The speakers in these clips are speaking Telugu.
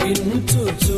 బ్రతికించుచున్నది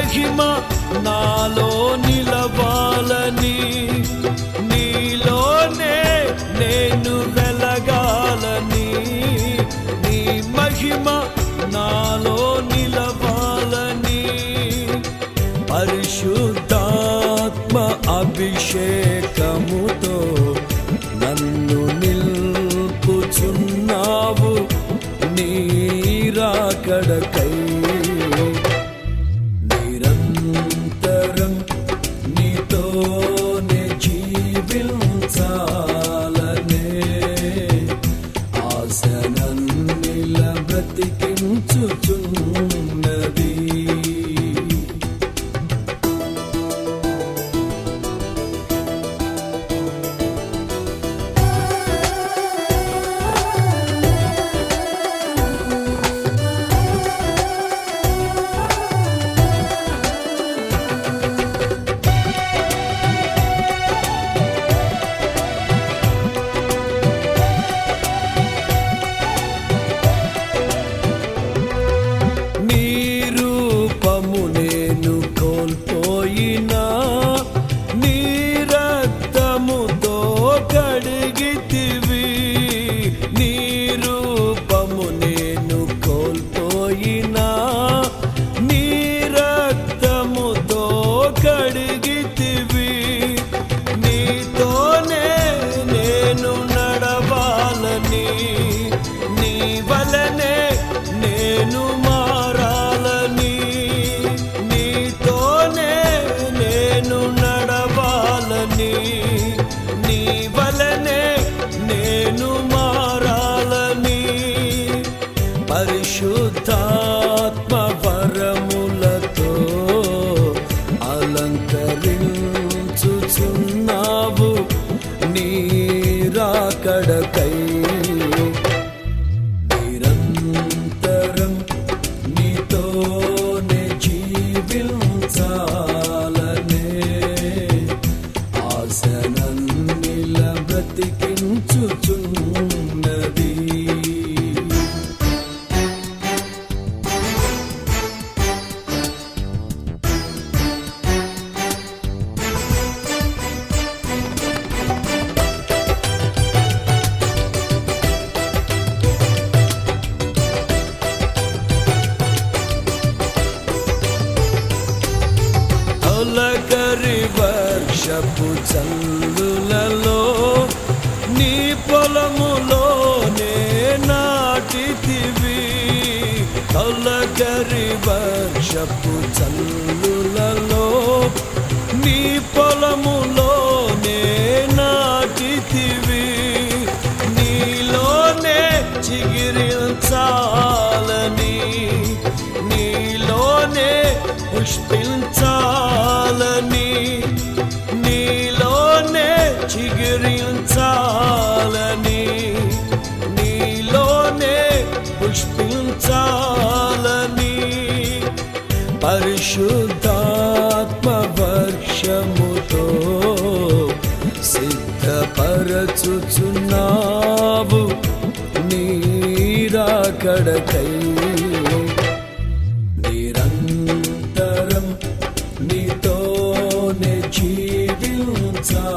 మహిమ నాలో నిలవాలని. నీలోనే నేను వెలగాలని. నీ మహిమ నాలో నిలవాలని. పరిశుద్ధాత్మ అభిషేకముతో నన్ను నిల్పుచున్నావు. నీరాకడకై నిరంతరం బ్రతికించుచున్నది నీ వలనే నేను మారాలని. పరిశుద్ధాత్మ వరములతో అలంకరించుచున్నావు. నీరాకడకై నిరంతరం వర్షపు చల్లులలో నీ పొలములోనే నాటితివి. తొలగరి వర్షపు చల్లులలో నీ పొలములోనే నాటితివి. నీలోనే చిగిరించాలని నీలోనే పుష్పించాలని. పరిశుద్ధాత్మ వర్షముతో సిద్ధపరచుచున్నావు నీరాకడకై. నిరంతరం నీతోనే జీవించాలనే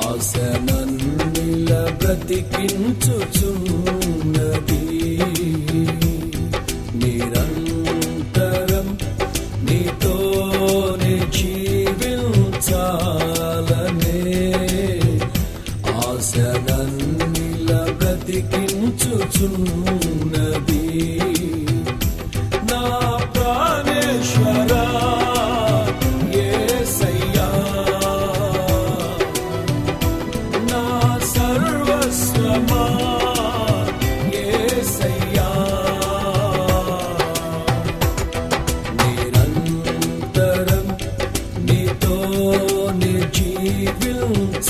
ఆశనన్నిల బ్రతికించుచున్నా ఆశనన్నిల బ్రతికించుచున్నది. నా ప్రాణేశ్వరా సర్వస్వమా యేసయ్యా నిరంతరం నీతోనే జీవించాలనే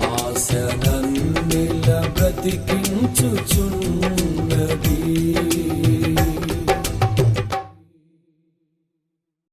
ఆశ ఆశనన్నిల బ్రతికించుచున్నది.